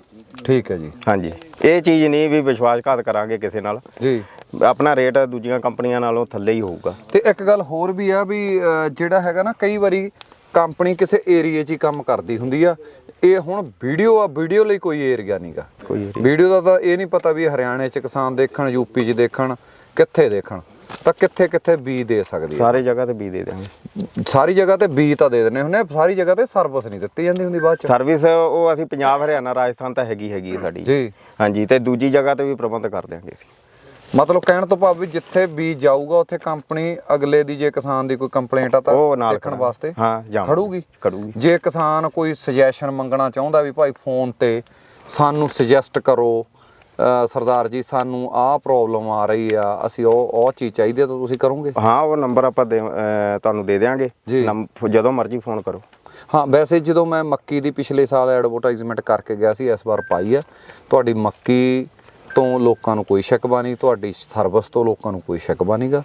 ਠੀਕ ਹੈ ਜੀ। ਹਾਂਜੀ। ਇਹ ਚੀਜ਼ ਨਹੀਂ ਵੀ ਵਿਸ਼ਵਾਸਘਾਤ ਕਰਾਂਗੇ ਕਿਸੇ ਨਾਲ। ਜੀ। ਆਪਣਾ ਰੇਟ ਦੂਜੀਆਂ ਕੰਪਨੀਆਂ ਨਾਲੋਂ ਥੱਲੇ ਹੀ ਹੋਊਗਾ। ਤੇ ਇੱਕ ਗੱਲ ਹੋਰ ਵੀ ਆ ਵੀ ਜਿਹੜਾ ਹੈਗਾ ਨਾ ਕਈ ਵਾਰੀ ਕੰਪਨੀ ਕਿਸੇ ਏਰੀਏ 'ਚ ਹੀ ਕੰਮ ਕਰਦੀ ਹੁੰਦੀ ਆ। ਇਹ ਹੁਣ ਵੀਡੀਓ ਆ ਵੀਡੀਓ ਲਈ ਕੋਈ ਏਰੀਆ ਨਹੀਂਗਾ ਵੀਡੀਓ ਦਾ ਤਾਂ ਇਹ ਨਹੀਂ ਪਤਾ ਵੀ ਹਰਿਆਣੇ 'ਚ ਕਿਸਾਨ ਦੇਖਣ ਯੂਪੀ 'ਚ ਦੇਖਣ ਕਿੱਥੇ ਦੇਖਣ। ਤਾਂ ਕਿੱਥੇ ਕਿੱਥੇ ਬੀ ਦੇ ਸਕਦੀ ਸਾਰੇ ਜਗ੍ਹਾ ਤੇ ਬੀ ਦੇ ਦਿਆਂਗੇ ਸਾਰੀ ਜਗ੍ਹਾ ਤੇ ਬੀ ਤਾਂ ਦੇ ਹੁੰਦੇ ਆ, ਸਾਰੀ ਜਗ੍ਹਾ ਤੇ ਸਰਵਿਸ ਨਹੀਂ ਦਿੱਤੀ ਜਾਂਦੀ ਹੁੰਦੀ ਬਾਅਦ 'ਚ। ਸਰਵਿਸ ਉਹ ਅਸੀਂ ਪੰਜਾਬ ਹਰਿਆਣਾ ਰਾਜਸਥਾਨ ਤਾਂ ਹੈਗੀ ਹੈਗੀ ਸਾਡੀ। ਜੀ। ਹਾਂਜੀ ਤੇ ਦੂਜੀ ਜਗ੍ਹਾ ਤੇ ਵੀ ਪ੍ਰਬੰਧ ਕਰ ਦਿਆਂਗੇ ਅਸੀਂ। ਮਤਲਬ ਕਹਿਣ ਤੋਂ ਭਾਵ ਵੀ ਜਿੱਥੇ ਬੀ ਜਾਊਗਾ ਉੱਥੇ ਕੰਪਨੀ ਅਗਲੇ ਦੀ ਜੇ ਕਿਸਾਨ ਦੀ ਕੋਈ ਕੰਪਲੇਂਟ ਆ ਤਾਂ ਉਹ ਨਾਲ ਦੇਖਣ। ਵਾਸਤੇ ਹਾਂ। ਖੜੂਗੀ ਖੜੂਗੀ ਜੇ ਕਿਸਾਨ ਕੋਈ ਸੁਜੈਸ਼ਨ ਮੰਗਣਾ ਚਾਹੁੰਦਾ ਵੀ ਭਾਈ ਫੋਨ ਤੇ ਸਾਨੂੰ ਸੁਜੈਸਟ ਕਰੋ ਸਰਦਾਰ ਜੀ ਸਾਨੂੰ ਆਹ ਪ੍ਰੋਬਲਮ ਆ ਰਹੀ ਆ ਅਸੀਂ ਉਹ ਉਹ ਚੀਜ਼ ਚਾਹੀਦੀ ਆ ਤਾਂ ਤੁਸੀਂ ਕਰੋਗੇ ਹਾਂ ਉਹ ਨੰਬਰ ਆਪਾਂ ਤੁਹਾਨੂੰ ਦੇ। ਨੰਬ- ਜਦੋਂ ਮਰਜ਼ੀ ਫੋਨ ਕਰੋ ਹਾਂ ਵੈਸੇ ਜਦੋਂ ਮੈਂ ਮੱਕੀ ਦੀ ਪਿਛਲੇ ਸਾਲ ਐਡਵਰਟਾਈਜ਼ਮੈਂਟ ਕਰਕੇ ਗਿਆ ਸੀ ਇਸ ਵਾਰ ਪਾਈ ਆ ਤੁਹਾਡੀ ਮੱਕੀ ਤੋਂ ਲੋਕਾਂ ਨੂੰ ਕੋਈ ਸ਼ਿਕਵਾ ਨਹੀਂ ਤੁਹਾਡੀ ਸਰਵਿਸ ਤੋਂ ਲੋਕਾਂ ਨੂੰ ਕੋਈ ਸ਼ਿਕਵਾ ਨਹੀਂਗਾ।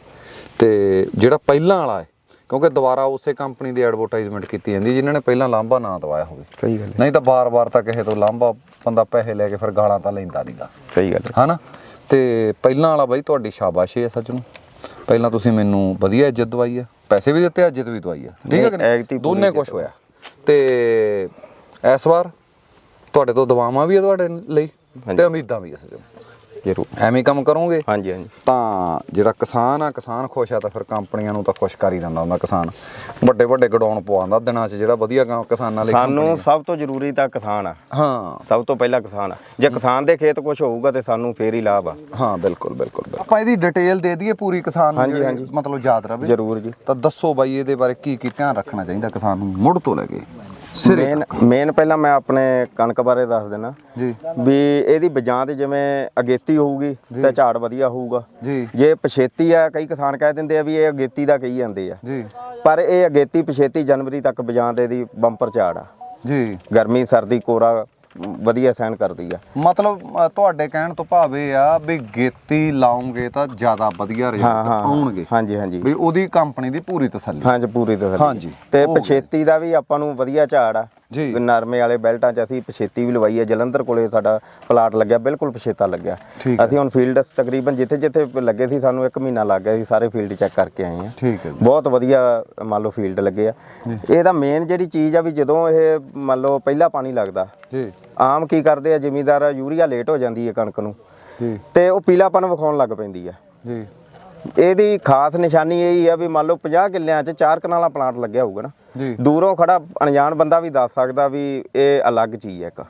ਤੇ ਜਿਹੜਾ ਪਹਿਲਾਂ ਵਾਲਾ ਹੈ ਕਿਉਂਕਿ ਦੁਬਾਰਾ ਉਸੇ ਕੰਪਨੀ ਦੀ ਐਡਵਰਟਾਈਜ਼ਮੈਂਟ ਕੀਤੀ ਜਾਂਦੀ ਜਿਨ੍ਹਾਂ ਨੇ ਪਹਿਲਾਂ ਲਾਂਭਾ ਨਾ ਦਵਾਇਆ ਹੋਵੇ। ਸਹੀ ਗੱਲ ਨਹੀਂ ਤਾਂ ਬਾਰ-ਬਾਰ ਤਾਂ ਕਿਸੇ ਤੋਂ ਲਾਂਭਾ ਬੰਦਾ ਪੈਸੇ ਲੈ ਕੇ ਫਿਰ ਗਾਲਾਂ ਤਾਂ ਲੈਂਦਾ ਨਹੀਂਗਾ। ਸਹੀ ਗੱਲ ਹੈ। ਹਨਾ? ਤੇ ਪਹਿਲਾਂ ਵਾਲਾ ਬਾਈ ਤੁਹਾਡੀ ਸ਼ਾਬਾਸ਼ ਹੈ ਸੱਚ ਨੂੰ। ਪਹਿਲਾਂ ਤੁਸੀਂ ਮੈਨੂੰ ਵਧੀਆ ਇੱਜ਼ਤ ਦਵਾਈ ਆ ਪੈਸੇ ਵੀ ਦਿੱਤੇ ਇੱਜ਼ਤ ਵੀ ਦਵਾਈ ਆ ਠੀਕ ਹੈ ਕਿ ਨਹੀਂ, ਦੋਨੇ ਕੁਝ ਹੋਇਆ। ਤੇ ਇਸ ਵਾਰ ਤੁਹਾਡੇ ਤੋਂ ਦਵਾਵਾਂ ਵੀ ਆ ਤੁਹਾਡੇ ਲਈ। ਤੇ ਉਮੀਦਾਂ ਵੀ ਆ ਸੱਚ ਜ਼ਰੂਰ। ਐਵੇਂ ਕੰਮ ਕਰੋਗੇ? ਹਾਂਜੀ ਹਾਂਜੀ। ਤਾਂ ਜਿਹੜਾ ਕਿਸਾਨ ਆ ਕਿਸਾਨ ਖੁਸ਼ ਆ ਤਾਂ ਫਿਰ ਕੰਪਨੀਆਂ ਨੂੰ ਤਾਂ ਖੁਸ਼ ਕਰ ਹੀ ਦਿੰਦਾ ਹੁੰਦਾ ਕਿਸਾਨ। ਵੱਡੇ ਵੱਡੇ ਗਡਾਉਣ ਪਵਾਉਂਦਾ ਦਿਨਾਂ 'ਚ ਜਿਹੜਾ ਵਧੀਆ ਕੰਮ ਕਿਸਾਨਾਂ ਲਈ ਸਾਨੂੰ ਸਭ ਤੋਂ ਜ਼ਰੂਰੀ ਤਾਂ ਕਿਸਾਨ ਆ। ਹਾਂ। ਸਭ ਤੋਂ ਪਹਿਲਾਂ ਕਿਸਾਨ ਆ। ਜੇ ਕਿਸਾਨ ਦੇ ਖੇਤ ਕੁਝ ਹੋਊਗਾ ਤੇ ਸਾਨੂੰ ਫੇਰ ਹੀ ਲਾਭ ਆ। ਹਾਂ ਬਿਲਕੁਲ ਬਿਲਕੁਲ। ਆਪਾਂ ਇਹਦੀ ਡਿਟੇਲ ਦੇ ਦਈਏ ਪੂਰੀ ਕਿਸਾਨ ਨੂੰ ਹਾਂਜੀ, ਜਿਹੜੇ ਹਾਂਜੀ। ਮਤਲਬ ਯਾਦ ਰਵੇ। ਜ਼ਰੂਰ ਜੀ। ਤਾਂ ਦੱਸੋ ਬਾਈ ਇਹਦੇ ਬਾਰੇ ਕੀ ਕੀ ਧਿਆਨ ਰੱਖਣਾ ਚਾਹੀਦਾ ਕਿਸਾਨ ਨੂੰ ਮੁੱਢ ਤੋਂ ਲੈ ਕੇ? ਸਿਰੇ ਮੇਨ ਮੇਨ ਪਹਿਲਾਂ ਮੈਂ ਆਪਣੇ ਕਣਕ ਬਾਰੇ ਦੱਸ ਦੇਣਾ ਜੀ। ਵੀ ਇਹਦੀ ਬਜਾਂ ਤੇ ਜਿਵੇਂ ਅਗੇਤੀ ਹੋਊਗੀ ਤੇ ਝਾੜ ਵਧੀਆ ਹੋਊਗਾ। ਜੀ। ਜੇ ਪਛੇਤੀ ਆ ਕਈ ਕਿਸਾਨ ਕਹਿ ਦਿੰਦੇ ਆ ਵੀ ਇਹ ਅਗੇਤੀ ਦਾ ਕਹੀ ਜਾਂਦੇ ਆ। ਜੀ। ਪਰ ਇਹ ਅਗੇਤੀ ਪਛੇਤੀ ਜਨਵਰੀ ਤੱਕ ਬਜਾਂ ਦੇ ਦੀ ਬੰਪਰ ਝਾੜ ਆ। ਜੀ। ਗਰਮੀ ਸਰਦੀ ਕੋਰਾ ਵਧੀਆ ਸਹਿਣ ਕਰਦੀ ਆ। ਮਤਲਬ ਅ, ਤੁਹਾਡੇ ਕਹਿਣ ਤੋਂ ਭਾਵ ਇਹ ਆ ਵੀ ਗੇਤੀ ਲਾਉਂਗੇ ਤਾਂ ਜ਼ਿਆਦਾ ਵਧੀਆ ਰਿਜ਼ਲਟ ਆਉਣਗੇ ਹਾਂਜੀ ਹਾਂਜੀ। ਵੀ ਉਹਦੀ ਕੰਪਨੀ ਦੀ ਪੂਰੀ ਤਸੱਲੀ। ਹਾਂਜੀ ਪੂਰੀ ਤਸੱਲੀ। ਹਾਂਜੀ, ਤੇ ਹੋ ਗਿਆ। ਪਛੇਤੀ ਦਾ ਵੀ ਆਪਾਂ ਨੂੰ ਵਧੀਆ ਝਾੜ ਆ। ਜੀ। ਨਰਮੇ ਵਾਲੇ ਬੈਲਟਾਂ 'ਚ ਅਸੀਂ ਪਛੇਤੀ ਵੀ ਲਵਾਈ ਹੈ। ਜਲੰਧਰ ਕੋਲੇ ਸਾਡਾ ਪਲਾਟ ਲੱਗਿਆ ਬਿਲਕੁਲ ਪਛੇਤਾ ਲੱਗਿਆ। ਅਸੀਂ ਹੁਣ ਫੀਲਡ ਤਕਰੀਬਨ ਜਿੱਥੇ ਜਿੱਥੇ ਲੱਗੇ ਸੀ ਸਾਨੂੰ 1 ਮਹੀਨਾ ਲੱਗ ਗਿਆ ਸੀ ਸਾਰੇ ਫੀਲਡ ਚੈੱਕ ਕਰਕੇ ਆਏ ਠੀਕ ਹੈ ਬਹੁਤ ਵਧੀਆ ਮੰਨ ਲਓ ਫੀਲਡ ਲੱਗੇ ਆ। ਇਹਦਾ ਮੇਨ ਜਿਹੜੀ ਚੀਜ਼ ਆ ਵੀ ਜਦੋਂ ਇਹ ਮੰਨ ਲਓ ਪਹਿਲਾ ਪਾਣੀ ਲੱਗਦਾ ਜੀ। ਆਮ ਕੀ ਕਰਦੇ ਆ ਜ਼ਿਮੀਦਾਰ ਯੂਰੀਆ ਲੇਟ ਹੋ ਜਾਂਦੀ ਹੈ ਕਣਕ ਨੂੰ। ਜੀ। ਤੇ ਉਹ ਪੀਲਾਪਨ ਵਿਖਾਉਣ ਲੱਗ ਪੈਂਦੀ ਆ। ਜੀ। ਇਹਦੀ ਖਾਸ ਨਿਸ਼ਾਨੀ ਇਹ ਹੀ ਆ ਵੀ ਮੰਨ ਲਓ 50 ਕਿੱਲਿਆਂ 'ਚ ਚਾਰ ਕਨਾਲਾ ਪਲਾਂਟ ਲੱਗਿਆ ਹੋਊਗਾ ਨਾ। ਜੀ। ਦੂਰੋਂ ਖੜਾ ਅਣਜਾਣ ਬੰਦਾ ਵੀ ਦੱਸ ਸਕਦਾ ਵੀ ਇਹ ਅਲੱਗ ਚੀਜ਼ ਹੈ ਇੱਕ।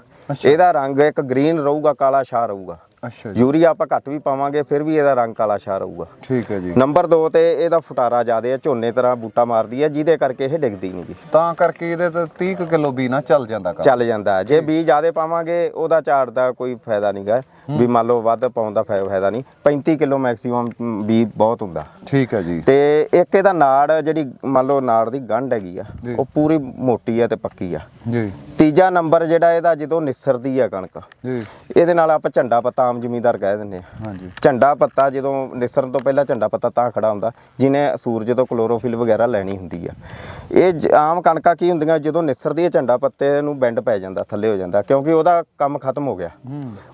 ਇਹਦਾ ਰੰਗ ਇੱਕ ਗ੍ਰੀਨ ਰਹੂਗਾ ਕਾਲਾ ਛਾ ਰਹੂਗਾ। ਅੱਛਾ ਜੀ। ਯੂਰੀਆ ਆਪਾਂ ਘੱਟ ਵੀ ਪਾਵਾਂਗੇ ਫਿਰ ਵੀ ਇਹਦਾ ਰੰਗ ਕਾਲਾ ਛਾ ਰਹੂਗਾ। ਠੀਕ ਹੈ ਜੀ। ਨੰਬਰ 2 ਤੇ ਇਹਦਾ ਫੁਟਾਰਾ ਜ਼ਿਆਦੇ ਆ ਝੋਨੇ ਤਰ੍ਹਾਂ ਬੂਟਾ ਮਾਰਦੀ ਹੈ ਜਿਹਦੇ ਕਰਕੇ ਇਹ ਡਿੱਗਦੀ ਨਹੀਂ ਗੀ। ਤਾਂ ਕਰਕੇ ਇਹਦੇ ਤੇ 30 ਕੁ ਕਿਲੋ ਵੀ ਨਾ ਚੱਲ ਜਾਂਦਾ ਚੱਲ ਜਾਂਦਾ। ਹੈ। ਜੇ। ਬੀਜ ਜ਼ਿਆਦੇ ਪਾਵਾਂਗੇ ਉਹਦਾ ਝਾੜ ਦਾ ਕੋਈ ਫਾਇਦਾ ਨਹੀਂਗਾ ਵੀ ਮੰਨ ਲਓ ਵੱਧ ਪਾਉਣ ਦਾ ਫਾਇ- ਫਾਇਦਾ ਨਹੀਂ। 35 ਕਿਲੋ ਮੈਕਸਿਮਮ ਬੀ ਬਹੁਤ ਹੁੰਦਾ। ਠੀਕ ਹੈ ਜੀ। ਤੇ ਇੱਕ ਇਹਦਾ ਨਾੜ ਜਿਹੜੀ ਮੰਨ ਲਓ ਨਾੜ ਦੀ ਗੰਢ ਹੈਗੀ ਆ ਜੀ। ਉਹ ਪੂਰੀ ਮੋਟੀ ਆ ਤੇ ਪੱਕੀ ਆ। ਜੀ। ਤੀਜਾ ਨੰਬਰ ਜਿਹੜਾ ਇਹਦਾ ਜਦੋਂ ਨਿਸਰਦੀ ਆ ਕਣਕ ਜੀ। ਇਹਦੇ ਨਾਲ ਆਪਾਂ ਝੰਡਾ ਪੱਤਾ ਆਮ ਜ਼ਮੀਂਦਾਰ ਕਹਿ ਦਿੰਦੇ ਆ। ਹਾਂਜੀ। ਝੰਡਾ ਪੱਤਾ ਜਦੋਂ ਨਿਸਰਨ ਤੋਂ ਪਹਿਲਾਂ ਝੰਡਾ ਪੱਤਾ ਤਾਂ ਖੜਾ ਹੁੰਦਾ ਜਿਹਨੇ ਸੂਰਜ ਤੋਂ ਕਲੋਰੋਫਿਲ ਵਗੈਰਾ ਲੈਣੀ ਹੁੰਦੀ ਆ। ਇਹ ਜ- ਆਮ ਕਣਕਾਂ ਕੀ ਹੁੰਦੀਆਂ ਜਦੋਂ ਨਿਸਰਦੀ ਹੈ ਝੰਡਾ ਪੱਤੇ ਨੂੰ ਬੈਂਡ ਪੈ ਜਾਂਦਾ ਥੱਲੇ ਹੋ ਜਾਂਦਾ ਕਿਉਂਕਿ ਉਹਦਾ ਕੰਮ ਖਤਮ ਹੋ ਗਿਆ।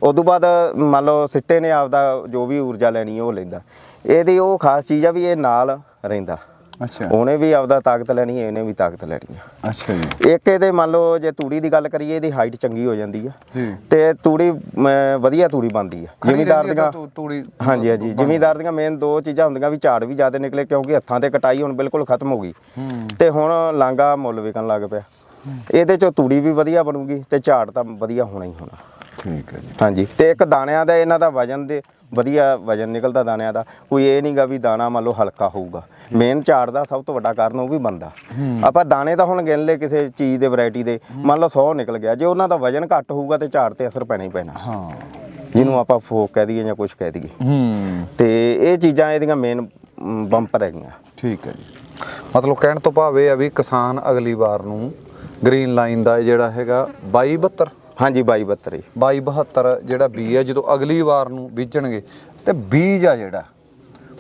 ਉਦੋਂ ਬਾਅਦ ਮੰਨ ਲਓ ਸਿੱਟੇ ਨੇ ਆਪਦਾ ਜੋ ਵੀ ਊਰਜਾ ਲੈਣੀ ਉਹ ਲੈਂਦਾ। ਇਹਦੀ ਉਹ ਖਾਸ ਚੀਜ਼ ਆ ਵੀ ਇਹ ਨਾਲ ਰਹਿੰਦਾ। ਅੱਛਾ। ਉਹਨੇ ਵੀ ਆਪਦਾ ਤਾਕਤ ਲੈਣੀ ਹੈ ਇਹਨੇ ਵੀ ਤਾਕਤ ਲੈਣੀ ਆ। ਅੱਛਾ ਜੀ। ਇੱਕ ਇਹਦੇ ਮੰਨ ਲਓ ਜੇ ਤੂੜੀ ਦੀ ਗੱਲ ਕਰੀਏ ਇਹਦੀ ਹਾਈਟ ਚੰਗੀ ਹੋ ਜਾਂਦੀ ਆ। ਜੀ। ਤੇ ਤੂੜੀ ਵਧੀਆ ਤੂੜੀ ਬਣਦੀ ਆ। ਜ਼ਿਮੀਦਾਰ ਦੀਆਂ ਤੂੜੀ ਹਾਂਜੀ ਹਾਂਜੀ। ਜ਼ਿਮੀਦਾਰ ਦੀਆਂ ਮੇਨ ਦੋ ਚੀਜ਼ਾਂ ਹੁੰਦੀਆਂ ਵੀ ਝਾੜ ਵੀ ਜ਼ਿਆਦਾ ਨਿਕਲੇ ਕਿਉਂਕਿ ਹੱਥਾਂ ਤੇ ਕਟਾਈ ਹੁਣ ਬਿਲਕੁਲ ਖਤਮ ਹੋ ਗਈ। ਤੇ ਹੁਣ ਲਾਂਗਾ ਮੁੱਲ ਵਿਕਣ ਲੱਗ ਪਿਆ। ਇਹਦੇ ਚੋਂ ਤੂੜੀ ਵੀ ਵਧੀਆ ਬਣੂਗੀ ਤੇ ਝਾੜ ਤਾਂ ਵਧੀਆ ਹੋਣਾ ਹੀ ਹੋਣਾ। ਠੀਕ ਹੈ ਜੀ। ਹਾਂਜੀ ਤੇ ਇੱਕ ਦਾਣਿਆਂ ਦਾ ਇਹਨਾਂ ਦਾ ਵਜਨ ਦੇ ਵਧੀਆ ਵਜਨ ਨਿਕਲਦਾ ਦਾਣਿਆਂ ਦਾ। ਕੋਈ ਇਹ ਨਹੀਂਗਾ ਵੀ ਦਾਣਾ ਮੰਨ ਲਓ ਹਲਕਾ ਹੋਊਗਾ। ਮੇਨ ਝਾੜ ਦਾ ਸਭ ਤੋਂ ਵੱਡਾ ਕਾਰਨ ਉਹ ਵੀ ਬੰਦਾ ਆਪਾਂ ਦਾਣੇ ਤਾਂ ਹੁਣ ਗਿਣ ਲਏ ਕਿਸੇ ਚੀਜ਼ ਦੇ ਵੈਰਾਈਟੀ ਦੇ। ਮੰਨ ਲਓ 100 ਨਿਕਲ ਗਿਆ। ਜੇ ਉਹਨਾਂ ਦਾ ਵਜਨ ਘੱਟ ਹੋਊਗਾ ਤੇ ਝਾੜ ਤੇ ਅਸਰ ਪੈਣਾ ਹੀ ਪੈਣਾ। ਹਾਂ। ਜਿਹਨੂੰ ਆਪਾਂ ਫੋਕ ਕਹਿ ਦਈਏ ਜਾਂ ਕੁਝ ਕਹਿ ਦਈਏ। ਹੂੰ। ਤੇ ਇਹ ਚੀਜ਼ਾਂ ਇਹਦੀਆਂ ਮੇਨ ਬੰਪਰ ਹੈਗੀਆਂ ਠੀਕ ਹੈ ਜੀ। ਮਤਲਬ ਕਹਿਣ ਤੋਂ ਭਾਵ ਇਹ ਆ ਵੀ ਕਿਸਾਨ ਅਗਲੀ ਵਾਰ ਨੂੰ ਗ੍ਰੀਨ ਲਾਈਨ ਦਾ ਜਿਹੜਾ ਹੈਗਾ 2272 ਹਾਂਜੀ 22 ਬੱਤਰੀ 2272 ਜਿਹੜਾ ਬੀਜ ਹੈ ਜਦੋਂ ਅਗਲੀ ਵਾਰ ਨੂੰ ਬੀਜਣਗੇ ਤੇ ਬੀਜ ਆ ਜਿਹੜਾ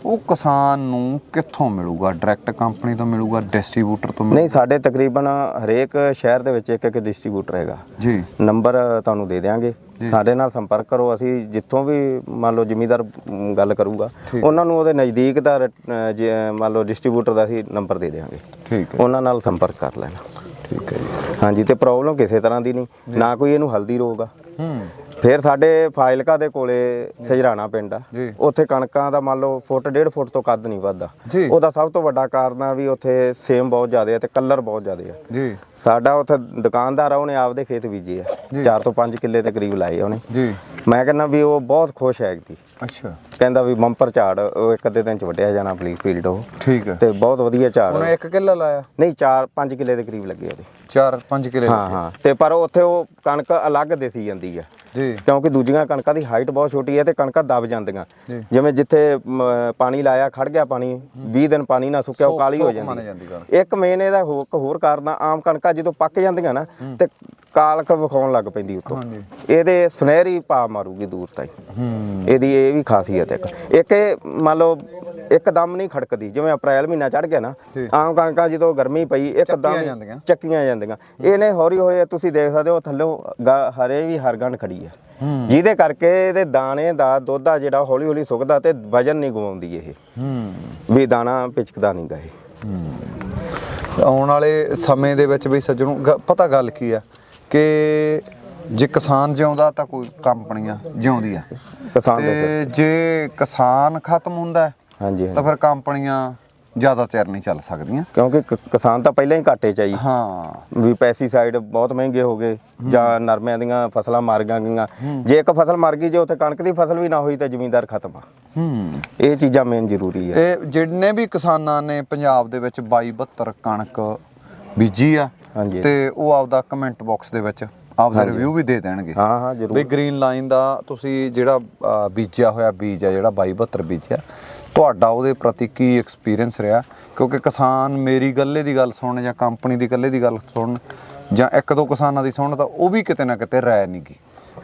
ਉਹ ਕਿਸਾਨ ਨੂੰ ਕਿੱਥੋਂ ਮਿਲੂਗਾ? ਡਾਇਰੈਕਟ ਕੰਪਨੀ ਤੋਂ ਮਿਲੂਗਾ ਡਿਸਟ੍ਰੀਬਿਊਟਰ ਤੋਂ ਨਹੀਂ ਸਾਡੇ ਤਕਰੀਬਨ ਹਰੇਕ ਸ਼ਹਿਰ ਦੇ ਵਿੱਚ ਇੱਕ ਇੱਕ ਡਿਸਟ੍ਰੀਬਿਊਟਰ ਹੈਗਾ। ਜੀ। ਨੰਬਰ ਤੁਹਾਨੂੰ ਦੇ ਦਿਆਂਗੇ। ਸਾਡੇ ਨਾਲ ਸੰਪਰਕ ਕਰੋ ਅਸੀਂ ਜਿੱਥੋਂ ਵੀ ਮੰਨ ਲਓ ਜ਼ਿਮੀਦਾਰ ਗੱਲ ਕਰੂਗਾ ਉਹਨਾਂ ਨੂੰ ਉਹਦੇ ਨਜ਼ਦੀਕ ਦਾ ਮੰਨ ਲਓ ਡਿਸਟ੍ਰੀਬਿਊਟਰ ਦਾ ਅਸੀਂ ਨੰਬਰ ਦੇ ਦਿਆਂਗੇ। ਠੀਕ ਹੈ। ਉਹਨਾਂ ਨਾਲ ਸੰਪਰਕ ਕਰ ਲੈਣਾ। ਠੀਕ ਹੈ ਜੀ। ਹਾਂਜੀ, ਤੇ ਪ੍ਰੋਬਲਮ ਕਿਸੇ ਤਰ੍ਹਾਂ ਦੀ ਨਹੀਂ। ਨਾ ਕੋਈ ਇਹਨੂੰ ਹਲਦੀ ਰੋਗ ਆ। ਹੂੰ ਫਿਰ ਸਾਡੇ ਫਾਇਲਕਾ ਦੇ ਕੋਲੇ ਸਜਰਾਣਾ ਪਿੰਡ ਆ। ਉੱਥੇ ਕਣਕਾਂ ਦਾ ਮੰਨ ਲਓ ਫੁੱਟ ਡੇਢ ਫੁੱਟ ਤੋਂ ਕੱਦ ਨਹੀਂ ਵੱਧਦਾ। ਉਹਦਾ ਸਭ ਤੋਂ ਵੱਡਾ ਕਾਰਨ ਆ ਵੀ ਉੱਥੇ ਸੇਮ ਬਹੁਤ ਜ਼ਿਆਦਾ ਆ ਤੇ ਕਲਰ ਬਹੁਤ ਜ਼ਿਆਦਾ ਆ। ਜੀ। ਸਾਡਾ ਉੱਥੇ ਦੁਕਾਨਦਾਰ ਆ ਉਹਨੇ ਆਪਦੇ ਖੇਤ ਬੀਜੇ ਆ। 4 ਤੋਂ 5 ਕਿੱਲੇ ਦੇ ਕਰੀਬ ਲਾਏ ਉਹਨੇ। ਜੀ। ਮੈਂ ਕਹਿੰਦਾ ਵੀ ਉਹ ਬਹੁਤ ਖੁਸ਼ ਹੈ ਐਗਤੀ ਅੱਛਾ। ਕਹਿੰਦਾ ਵੀ ਬੰਪਰ ਝਾੜ ਉਹ ਇੱਕ ਅੱਧੇ ਦਿਨ ਚ ਵੱਢਿਆ ਜਾਣਾ ਪਲੀ ਫੀਲਡ ਉਹ। ਠੀਕ ਹੈ। ਤੇ ਬਹੁਤ ਵਧੀਆ ਝਾੜ ਉਹਨੇ ਇੱਕ ਕਿੱਲਾ ਲਾਇਆ? ਨਹੀਂ 4 5 ਕਿੱਲੇ ਦੇ ਕਰੀਬ ਲੱਗੇ ਉਹਦੇ। 4 5 ਕਿੱਲੇ ਹਾਂ ਹਾਂ। ਤੇ ਪਰ ਉੱਥੇ ਉਹ ਕਣਕ ਅਲੱਗ ਦੇਸੀ ਜਾਂਦੀ ਆ। ਜੀ। ਕਿਉਂਕਿ ਦੂਜੀਆਂ ਕਣਕਾਂ ਦੀ ਹਾਈਟ ਬਹੁਤ ਛੋਟੀ ਹੈ ਤੇ ਕਣਕਾਂ ਦਬ ਜਾਂਦੀਆਂ। ਜਿਵੇਂ ਜਿੱਥੇ ਪਾਣੀ ਲਾਇਆ ਖੜ ਗਿਆ ਪਾਣੀ 20 ਦਿਨ ਪਾਣੀ ਨਾ ਸੁੱਕਿਆ ਉਹ ਕਾਲੀ ਹੋ ਜਾਂਦੀ। ਇੱਕ ਮੇਨ ਇਹਦਾ ਇੱਕ ਹੋਰ ਕਾਰਨ ਆ ਆਮ ਕਣਕਾਂ ਜਦੋਂ ਪੱਕ ਜਾਂਦੀਆਂ ਨਾ ਤੇ ਕਾਲਕ ਵਿਖਾਉਣ ਲੱਗ ਪੈਂਦੀ ਉੱਤੋਂ। ਇਹਦੇ ਸੁਨਹਿਰੀ ਪਾ ਮਾਰੂਗੀ ਦੂਰ ਤਾਈ। ਇਹਦੀ ਇਹ ਵੀ ਖਾਸੀਅਤ ਇੱਕ। ਇੱਕ ਮੰਨ ਲਓ ਇੱਕਦਮ ਨਹੀਂ ਖੜਕਦੀ। ਜਿਵੇਂ ਅਪ੍ਰੈਲ ਮਹੀਨਾ ਚੜ ਗਿਆ ਨਾ। ਆਮ ਕਣਕਾਂ ਜਦੋਂ ਗਰਮੀ ਪਈ ਇੱਕਦਮ ਚੱਕੀਆਂ ਜਾਂਦੀਆਂ। ਇਹਨੇ ਹੌਲੀ ਹੌਲੀ ਤੁਸੀਂ ਦੇਖ ਸਕਦੇ ਹੋ ਥੱਲੋਂ ਹਰੇ ਵੀ ਹਰਗਨ ਖੜੀ ਹੈ। ਜਿਹਦੇ ਕਰਕੇ ਇਹਦੇ ਦਾਣੇ ਦਾ ਦੁੱਧ ਆ ਜਿਹੜਾ ਹੌਲੀ ਹੌਲੀ ਸੁੱਕਦਾ ਤੇ ਵਜਨ ਨਹੀਂ ਗਵਾਉਂਦੀ ਇਹ। ਵੀ ਦਾਣਾ ਪਿਚਕਦਾ ਨਹੀਂ ਗਾ ਇਹ। ਆਉਣ ਵਾਲੇ ਸਮੇਂ ਦੇ ਵਿੱਚ ਵੀ ਸੱਜਣੋ ਪਤਾ ਗੱਲ ਕੀ ਆ? ਕਿ ਜੇ ਕਿਸਾਨ ਜਿਉਂਦਾ ਤਾਂ ਕੋਈ ਕੰਪਨੀਆਂ ਜਿਉਂਦੀ ਆ ਕਿਸਾਨ ਦੇ ਜੇ ਕਿਸਾਨ ਖਤਮ ਹੁੰਦਾ ਹਾਂਜੀ ਤਾਂ ਫਿਰ ਕੰਪਨੀਆਂ ਜ਼ਿਆਦਾ ਚਿਰ ਨਹੀਂ ਚੱਲ ਸਕਦੀਆਂ। ਕਿਉਂਕਿ ਕ- ਕਿਸਾਨ ਤਾਂ ਪਹਿਲਾਂ ਹੀ ਘਾਟੇ ਚ ਆਈ ਹਾਂ। ਵੀ ਪੈਸਟੀਸਾਈਡ ਬਹੁਤ ਮਹਿੰਗੇ ਹੋ ਗਏ ਜਾਂ ਨਰਮਿਆਂ ਦੀਆਂ ਫਸਲਾਂ ਮਰ ਗਈਆਂ ਜੇ ਇੱਕ ਫਸਲ ਮਰ ਗਈ ਜੇ ਉੱਥੇ ਕਣਕ ਦੀ ਫਸਲ ਵੀ ਨਾ ਹੋਈ ਤਾਂ ਜ਼ਮੀਂਦਾਰ ਖਤਮ ਆ। ਹੂੰ। ਇਹ ਚੀਜ਼ਾਂ ਮੇਨ ਜ਼ਰੂਰੀ ਹੈ ਇਹ ਜਿੰਨੇ ਵੀ ਕਿਸਾਨਾਂ ਨੇ ਪੰਜਾਬ ਦੇ ਵਿੱਚ 22 72 ਕਣਕ ਬੀਜੀ ਆ ਹਾਂਜੀ। ਤੇ ਉਹ ਆਪਦਾ ਕਮੈਂਟ ਬਾਕਸ ਦੇ ਵਿੱਚ ਆਪਦਾ ਰਿਵਿਊ ਵੀ ਦੇ ਦੇਣਗੇ। ਹਾਂ ਹਾਂ ਵੀ ਜ਼ਰੂਰ ਗ੍ਰੀਨ ਲਾਈਨ ਦਾ ਤੁਸੀਂ ਜਿਹੜਾ ਅ, ਬੀਜਿਆ ਹੋਇਆ ਬੀਜ ਆ ਜਿਹੜਾ 2272 ਬੀਜਿਆ ਤੁਹਾਡਾ ਉਹਦੇ ਪ੍ਰਤੀ ਕੀ ਐਕਸਪੀਰੀਅੰਸ ਰਿਹਾ? ਕਿਉਂਕਿ ਕਿਸਾਨ ਮੇਰੀ ਗੱਲੇ ਦੀ ਗੱਲ ਸੁਣਨ ਜਾਂ ਕੰਪਨੀ ਦੀ ਗੱਲੇ ਦੀ ਗੱਲ ਸੁਣਨ ਜਾਂ ਇੱਕ ਦੋ ਕਿਸਾਨਾਂ ਦੀ ਸੁਣਨ ਤਾਂ ਉਹ ਵੀ ਕਿਤੇ ਨਾ ਕਿਤੇ ਰਾਇ ਨਹੀਂ ਗੀ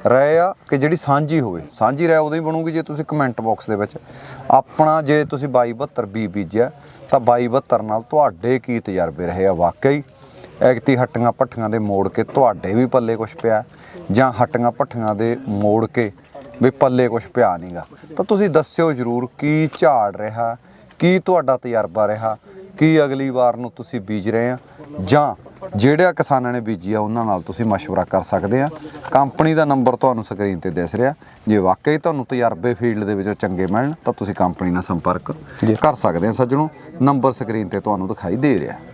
ਰਾਇ ਆ ਕਿ ਜਿਹੜੀ ਸਾਂਝੀ ਹੋਵੇ। ਸਾਂਝੀ ਰਾਇ ਉਦੋਂ ਹੀ ਬਣੂਗੀ ਜੇ ਤੁਸੀਂ ਕਮੈਂਟ ਬਾਕਸ ਦੇ ਵਿੱਚ ਆਪਣਾ ਜੇ ਤੁਸੀਂ 2272 ਬੀ ਬੀਜਿਆ, ਤਾਂ 2272 ਨਾਲ ਤੁਹਾਡੇ ਕੀ ਤਜਰਬੇ ਰਹੇ ਆ ਵਾਕਈ? ਐਗਤੀ ਹੱਟੀਆਂ ਪੱਠੀਆਂ ਦੇ ਮੋੜ ਕੇ ਤੁਹਾਡੇ ਵੀ ਪੱਲੇ ਕੁਝ ਪਿਆ ਜਾਂ ਹੱਟੀਆਂ ਪੱਠੀਆਂ ਦੇ ਮੋੜ ਕੇ ਵੀ ਪੱਲੇ ਕੁਝ ਪਿਆ ਨਹੀਂਗਾ ਤਾਂ ਤੁਸੀਂ ਦੱਸਿਓ ਜਰੂਰ ਕੀ ਝਾੜ ਰਿਹਾ ਕੀ ਤੁਹਾਡਾ ਤਜਰਬਾ ਰਿਹਾ ਕੀ ਅਗਲੀ ਵਾਰ ਨੂੰ ਤੁਸੀਂ ਬੀਜ ਰਹੇ ਆ ਜਾਂ ਜਿਹੜਿਆ ਕਿਸਾਨਾਂ ਨੇ ਬੀਜੀ ਆ ਉਹਨਾਂ ਨਾਲ ਤੁਸੀਂ مشورہ ਕਰ ਸਕਦੇ ਆ ਕੰਪਨੀ ਦਾ ਨੰਬਰ ਤੁਹਾਨੂੰ ਸਕਰੀਨ ਤੇ ਦਿਸ ਰਿਹਾ ਜੇ ਵਾਕਈ ਤੁਹਾਨੂੰ ਤਜਰਬੇ ਫੀਲਡ ਦੇ ਵਿੱਚੋਂ ਚੰਗੇ ਮਿਲਣ ਤਾਂ ਤੁਸੀਂ ਕੰਪਨੀ ਨਾਲ ਸੰਪਰਕ ਕਰ ਸਕਦੇ ਆ ਸੱਜਣੋ ਨੰਬਰ ਸਕਰੀਨ ਤੇ ਤੁਹਾਨੂੰ ਦਿਖਾਈ ਦੇ ਰਿਹਾ